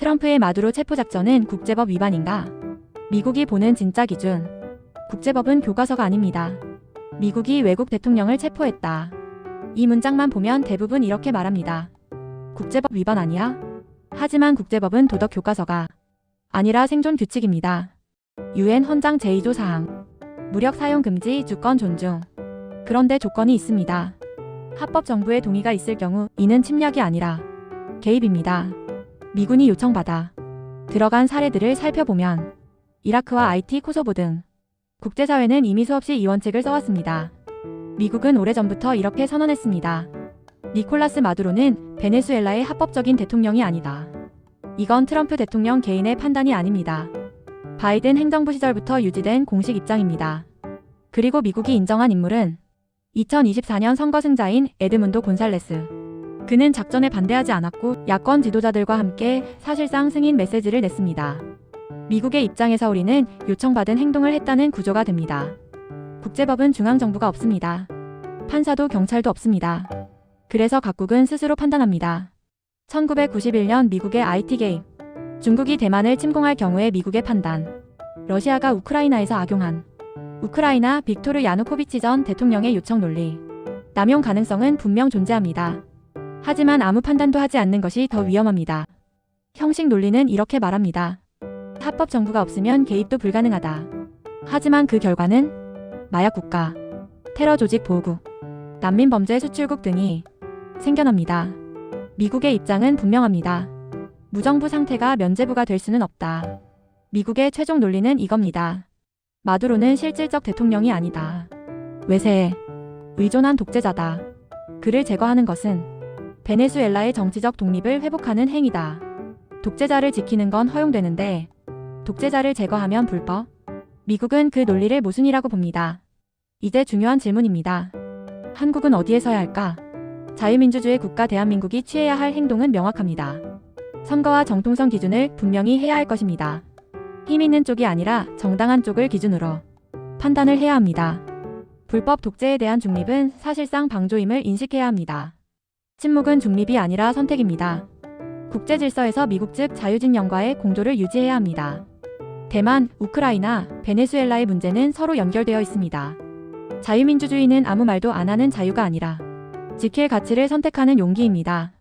트럼프의 마두로 체포작전은 국제법 위반인가? 미국이 보는 진짜 기준. 국제법은 교과서가 아닙니다. 미국이 외국 대통령을 체포했다. 이 문장만 보면 대부분 이렇게 말합니다. 국제법 위반 아니야? 하지만 국제법은 도덕 교과서가 아니라 생존 규칙입니다. 유엔 헌장 제2조 사항. 무력 사용 금지 주권 존중. 그런데 조건이 있습니다. 합법 정부의 동의가 있을 경우 이는 침략이 아니라 개입입니다. 미군이 요청받아 들어간 사례들을 살펴보면 이라크와 IT 코소보 등 국제사회는 이미 수없이 이 원칙을 써왔습니다. 미국은 오래전부터 이렇게 선언했습니다. 니콜라스 마두로는 베네수엘라의 합법적인 대통령이 아니다. 이건 트럼프 대통령 개인의 판단이 아닙니다. 바이든 행정부 시절부터 유지된 공식 입장입니다. 그리고 미국이 인정한 인물은 2024년 선거 승자인 에드문도 곤살레스. 그는 작전에 반대하지 않았고 야권 지도자들과 함께 사실상 승인 메시지를 냈습니다. 미국의 입장에서 우리는 요청받은 행동을 했다는 구조가 됩니다. 국제법은 중앙정부가 없습니다. 판사도 경찰도 없습니다. 그래서 각국은 스스로 판단합니다. 1991년 미국의 IT 개입. 중국이 대만을 침공할 경우의 미국의 판단. 러시아가 우크라이나에서 악용한 우크라이나 빅토르 야누코비치 전 대통령의 요청 논리. 남용 가능성은 분명 존재합니다. 하지만 아무 판단도 하지 않는 것이 더 위험합니다. 형식 논리는 이렇게 말합니다. 합법 정부가 없으면 개입도 불가능하다. 하지만 그 결과는 마약 국가, 테러 조직 보호국, 난민 범죄 수출국 등이 생겨납니다. 미국의 입장은 분명합니다. 무정부 상태가 면제부가 될 수는 없다. 미국의 최종 논리는 이겁니다. 마두로는 실질적 대통령이 아니다. 외세에 의존한 독재자다. 그를 제거하는 것은 베네수엘라의 정치적 독립을 회복하는 행위다. 독재자를 지키는 건 허용되는데 독재자를 제거하면 불법? 미국은 그 논리를 모순이라고 봅니다. 이제 중요한 질문입니다. 한국은 어디에 서야 할까? 자유민주주의 국가 대한민국이 취해야 할 행동은 명확합니다. 선거와 정통성 기준을 분명히 해야 할 것입니다. 힘 있는 쪽이 아니라 정당한 쪽을 기준으로 판단을 해야 합니다. 불법 독재에 대한 중립은 사실상 방조임을 인식해야 합니다. 침묵은 중립이 아니라 선택입니다. 국제 질서에서 미국 측 자유진영과의 공조를 유지해야 합니다. 대만, 우크라이나, 베네수엘라의 문제는 서로 연결되어 있습니다. 자유민주주의는 아무 말도 안 하는 자유가 아니라 지킬 가치를 선택하는 용기입니다.